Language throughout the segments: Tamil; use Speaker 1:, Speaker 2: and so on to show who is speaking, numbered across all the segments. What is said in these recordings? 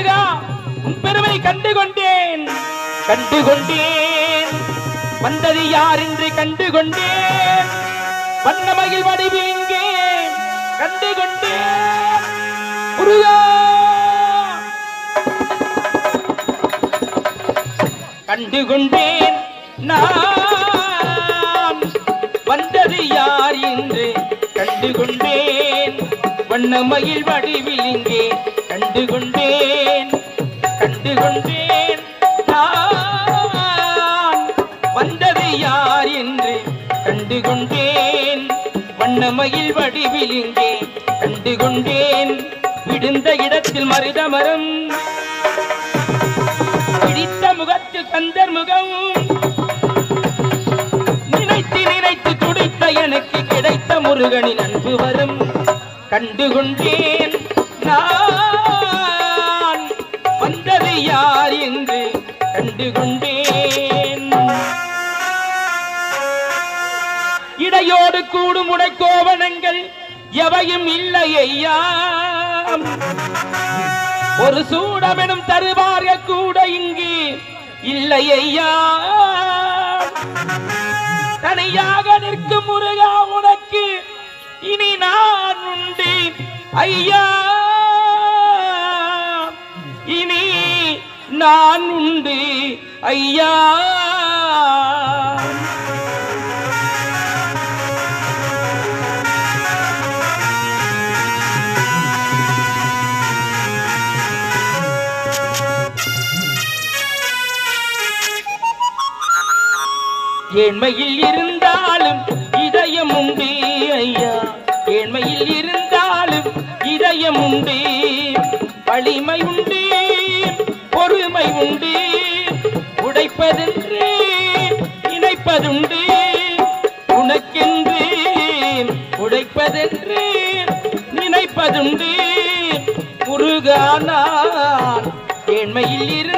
Speaker 1: முருகா உன் பெருமை கண்டு கொண்டேன் கண்டு கொண்டேன் வந்தது யார் என்று கண்டு கொண்டேன் வண்ணமயில் வடிவு இங்கே கண்டு கொண்டேன் முருகா! கண்டு கொண்டேன் நான். வந்தது யார் என்று கண்டு கொண்டேன் வண்ணமயில் வடிவில் இங்கே கண்டு கொண்டேன் கொண்டேன் வண்ணமயில் வடிவில் இங்கே கண்டு கொண்டேன். விடுந்த இடத்தில் மருதமரம். பிடித்த முகத்தில் கந்தர் முகம். நினைத்து நினைத்து துடித்த எனக்கு கிடைத்த முருகனின் அன்பு வரும். கண்டு கொண்டேன் நான். வந்தது யார் என்று கண்டு கொண்டேன். இடையோடு கூடும் கோவணங்கள் எவையும் இல்லை ஐயா. ஒரு சூடமெனும் தருவார்கள் கூட இங்கு இல்லை ஐயா. தனியாக நிற்கும் முருகா உனக்கு இனி நான் உண்டு ஐயா. இனி நான் உண்டு ஐயா. ஏழ்மையில் இருந்தாலும் இதயம் உண்டு ஐயா. ஏழ்மையில் இருந்தாலும் இதயம் உண்டு. வலிமை உண்டு பொறுமை உண்டு. உடைப்பதென்று இணைப்பதுண்டு. உனக்கென்று உடைப்பதென்று நினைப்பதுண்டு. முருகானான் ஏழ்மையில் இருந்தாலும்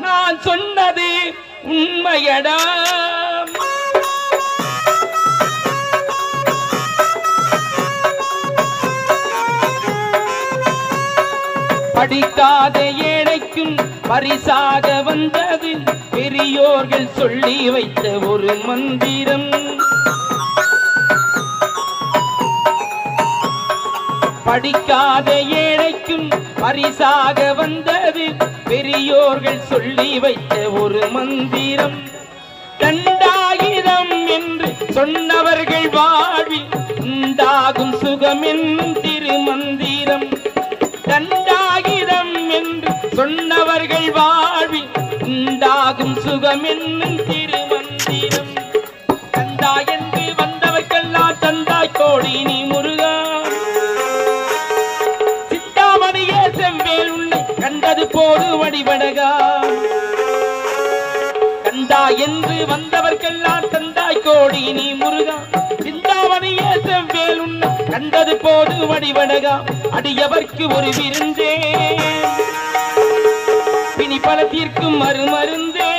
Speaker 1: நான் சொன்னது உண்மையடா. படிக்காத ஏழைக்கும் பரிசாக வந்தது. பெரியோர்கள் சொல்லி வைத்த ஒரு மந்திரம். படிக்காத ஏழைக்கும் பரிசாக வந்தது. பெரியோர்கள் சொல்லி வைத்த ஒரு மந்திரம். தண்டாயிரம் என்று சொன்னவர்கள் வாழ்வில் உண்டாகும் சுகமின் திருமந்திரம். தண்டாயிரம் என்று சொன்னவர்கள் வாழ்வில் உண்டாகும் சுகமின் திருமந்திரம். தந்தா என்று வந்தவர்க்கெல்லாம் தந்தாய் கோடி போது வடிவடகா கண்டா என்று வந்தவர்க்கெல்லாம் தந்தாய் கோடி நீ முருகா. சிந்தாமணியே செவ்வேல் உன்னை கண்டது போது வடிவடகா அடியவர்க்கு ஒரு விருந்தே. பிணி பல தீர்க்கும் மறுமருந்தே